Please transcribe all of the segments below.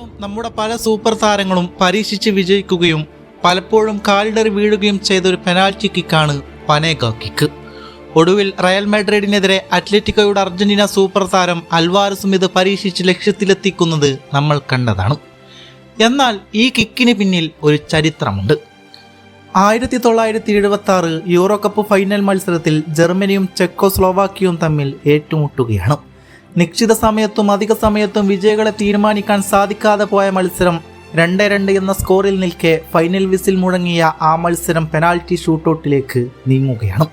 പലപ്പോഴും നമ്മുടെ പല സൂപ്പർ താരങ്ങളും പരീക്ഷിച്ച് വിജയിക്കുകയും പലപ്പോഴും കാലിടറി വീഴുകയും ചെയ്ത ഒരു പെനാൽറ്റി കിക്കാണ് പനേക കിക്ക്. ഒടുവിൽ റയൽ മാഡ്രിഡിനെതിരെ അത്ലറ്റിക്കോയുടെ അർജന്റീന സൂപ്പർ താരം അൽവാരസും ഇത് പരീക്ഷിച്ച് ലക്ഷ്യത്തിലെത്തിക്കുന്നത് നമ്മൾ കണ്ടതാണ്. എന്നാൽ ഈ കിക്കിന് പിന്നിൽ ഒരു ചരിത്രമുണ്ട്. ആയിരത്തി തൊള്ളായിരത്തി എഴുപത്തി ആറ് യൂറോ കപ്പ് ഫൈനൽ മത്സരത്തിൽ ജർമ്മനിയും ചെക്കോസ്ലോവാക്കിയയും തമ്മിൽ ഏറ്റുമുട്ടുകയാണ്. നിശ്ചിത സമയത്തും അധിക സമയത്തും വിജയികളെ തീരുമാനിക്കാൻ സാധിക്കാതെ പോയ മത്സരം രണ്ട് രണ്ട് എന്ന സ്കോറിൽ നിൽക്കെ ഫൈനൽ വിസിൽ മുഴങ്ങിയ ആ മത്സരം പെനാൽറ്റി ഷൂട്ടൗട്ടിലേക്ക് നീങ്ങുകയാണ്.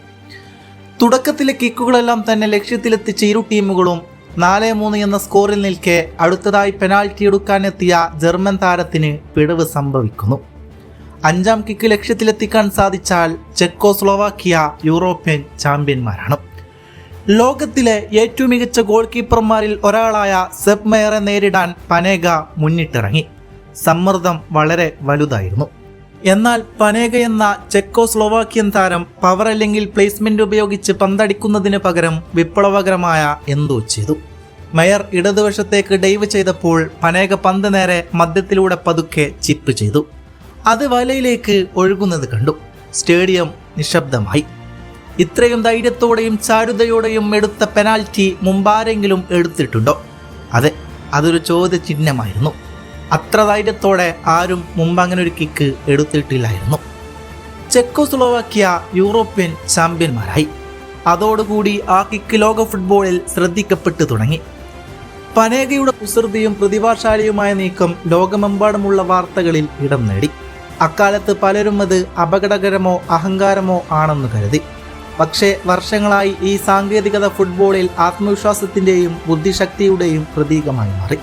തുടക്കത്തിലെ കിക്കുകളെല്ലാം തന്നെ ലക്ഷ്യത്തിലെത്തിച്ച ഇരു ടീമുകളും നാല് മൂന്ന് എന്ന സ്കോറിൽ നിൽക്കെ അടുത്തതായി പെനാൽറ്റി എടുക്കാനെത്തിയ ജർമ്മൻ താരത്തിന് പിഴവ് സംഭവിക്കുന്നു. അഞ്ചാം കിക്ക് ലക്ഷ്യത്തിലെത്തിക്കാൻ സാധിച്ചാൽ ചെക്കോസ്ലോവാക്കിയ യൂറോപ്യൻ ചാമ്പ്യന്മാരാണ്. ലോകത്തിലെ ഏറ്റവും മികച്ച ഗോൾ കീപ്പർമാരിൽ ഒരാളായ സെബ് മെയറെ നേരിടാൻ പനേഗ മുന്നിട്ടിറങ്ങി. സമ്മർദ്ദം വളരെ വലുതായിരുന്നു. എന്നാൽ പനേഗ എന്ന ചെക്കോ ചെക്കോസ്ലോവാക്യൻ താരം പവർ അല്ലെങ്കിൽ പ്ലേസ്മെന്റ് ഉപയോഗിച്ച് പന്തടിക്കുന്നതിന് പകരം വിപ്ലവകരമായ എന്തോ ചെയ്തു. മേയർ ഇടതുവശത്തേക്ക് ഡൈവ് ചെയ്തപ്പോൾ പനേക പന്ത് നേരെ മധ്യത്തിലൂടെ പതുക്കെ ചിപ്പ് ചെയ്തു. അത് വലയിലേക്ക് ഒഴുകുന്നത് കണ്ടു. സ്റ്റേഡിയം നിശബ്ദമായി. ഇത്രയും ധൈര്യത്തോടെയും ചാരുതയോടെയും എടുത്ത പെനാൽറ്റി മുമ്പാരെങ്കിലും എടുത്തിട്ടുണ്ടോ? അതെ അതൊരു ചോദ്യചിഹ്നമായിരുന്നു. അത്ര ധൈര്യത്തോടെ ആരും മുമ്പ് അങ്ങനെ ഒരു കിക്ക് എടുത്തിട്ടില്ലായിരുന്നു. ചെക്കോസ്ലോവാക്യ യൂറോപ്യൻ ചാമ്പ്യന്മാരായി. അതോടുകൂടി ആ കിക്ക് ലോക ഫുട്ബോളിൽ ശ്രദ്ധിക്കപ്പെട്ടു തുടങ്ങി. പനേകയുടെ കുസൃതിയും പ്രതിഭാശാലിയുമായ നീക്കം ലോകമെമ്പാടുമുള്ള വാർത്തകളിൽ ഇടം നേടി. അക്കാലത്ത് പലരും അത് അപകടകരമോ അഹങ്കാരമോ ആണെന്ന് കരുതി. പക്ഷേ വർഷങ്ങളായി ഈ സാങ്കേതികത ഫുട്ബോളിൽ ആത്മവിശ്വാസത്തിന്റെയും ബുദ്ധിശക്തിയുടെയും പ്രതീകമായി മാറി.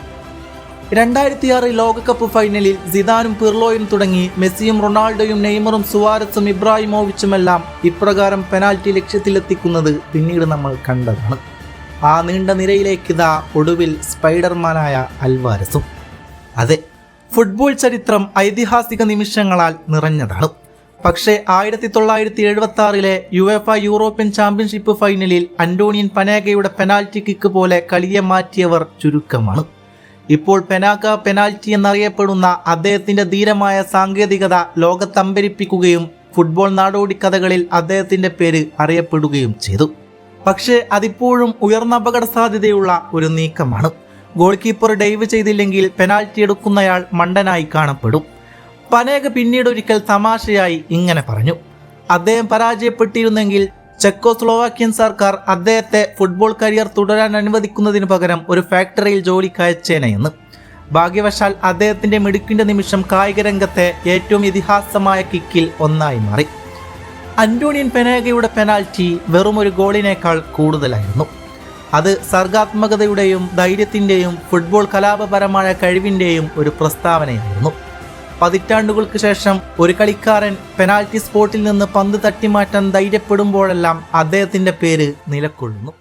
രണ്ടായിരത്തി ആറ് ലോകകപ്പ് ഫൈനലിൽ സിദാനും പിർലോയും തുടങ്ങി മെസ്സിയും റൊണാൾഡോയും നെയ്മറും സുവാരസും ഇബ്രാഹിമോവിച്ചുമെല്ലാം ഇപ്രകാരം പെനാൽറ്റി ലക്ഷ്യത്തിലെത്തിക്കുന്നത് പിന്നീട് നമ്മൾ കണ്ടതാണ്. ആ നീണ്ട നിരയിലേക്ക് ഇതാ ഒടുവിൽ സ്പൈഡർമാനായ അൽവാരസും. അതെ ഫുട്ബോൾ ചരിത്രം ഐതിഹാസിക നിമിഷങ്ങളാൽ നിറഞ്ഞതാണ്. പക്ഷേ ആയിരത്തി തൊള്ളായിരത്തി എഴുപത്തി ആറിലെ U F I European championship ഫൈനലിൽ അന്റോണിയൻ പനാഗയുടെ പെനാൽറ്റി കിക്ക് പോലെ കളിയെ മാറ്റിയവർ ചുരുക്കമാണ്. ഇപ്പോൾ പെനാക്ക പെനാൽറ്റി എന്നറിയപ്പെടുന്ന അദ്ദേഹത്തിന്റെ ധീരമായ സാങ്കേതികത ലോകത്തമ്പരിപ്പിക്കുകയും ഫുട്ബോൾ നാടോടി കഥകളിൽ അദ്ദേഹത്തിന്റെ പേര് അറിയപ്പെടുകയും ചെയ്തു. പക്ഷേ അതിപ്പോഴും ഉയർന്ന അപകട സാധ്യതയുള്ള ഒരു നീക്കമാണ്. ഗോൾ കീപ്പർ ഡൈവ് ചെയ്തില്ലെങ്കിൽ പെനാൽറ്റി എടുക്കുന്നയാൾ മണ്ടനായി കാണപ്പെടും. പനേക പിന്നീട് ഒരിക്കൽ തമാശയായി ഇങ്ങനെ പറഞ്ഞു. അദ്ദേഹം പരാജയപ്പെട്ടിരുന്നെങ്കിൽ ചെക്കോസ്ലോവാക്യൻ സർക്കാർ അദ്ദേഹത്തെ ഫുട്ബോൾ കരിയർ തുടരാൻ അനുവദിക്കുന്നതിന് പകരം ഒരു ഫാക്ടറിയിൽ ജോലിക്കയച്ചേനെയെന്ന്. ഭാഗ്യവശാൽ അദ്ദേഹത്തിന്റെ മിടുക്കിന്റെ നിമിഷം കായിക രംഗത്തെ ഏറ്റവും ഇതിഹാസമായ കിക്കിൽ ഒന്നായി മാറി. അന്റോണിയൻ പെനേഗയുടെ പെനാൽറ്റി വെറും ഒരു ഗോളിനേക്കാൾ കൂടുതലായിരുന്നു. അത് സർഗാത്മകതയുടെയും ധൈര്യത്തിന്റെയും ഫുട്ബോൾ കലാപപരമായ കഴിവിന്റെയും ഒരു പ്രസ്താവനയായിരുന്നു. പതിറ്റാണ്ടുകൾക്ക് ശേഷം ഒരു കളിക്കാരൻ പെനാൽറ്റി സ്പോട്ടിൽ നിന്ന് പന്ത് തട്ടിമാറ്റാൻ ധൈര്യപ്പെടുമ്പോഴെല്ലാം അദ്ദേഹത്തിന്റെ പേര് നിലകൊള്ളുന്നു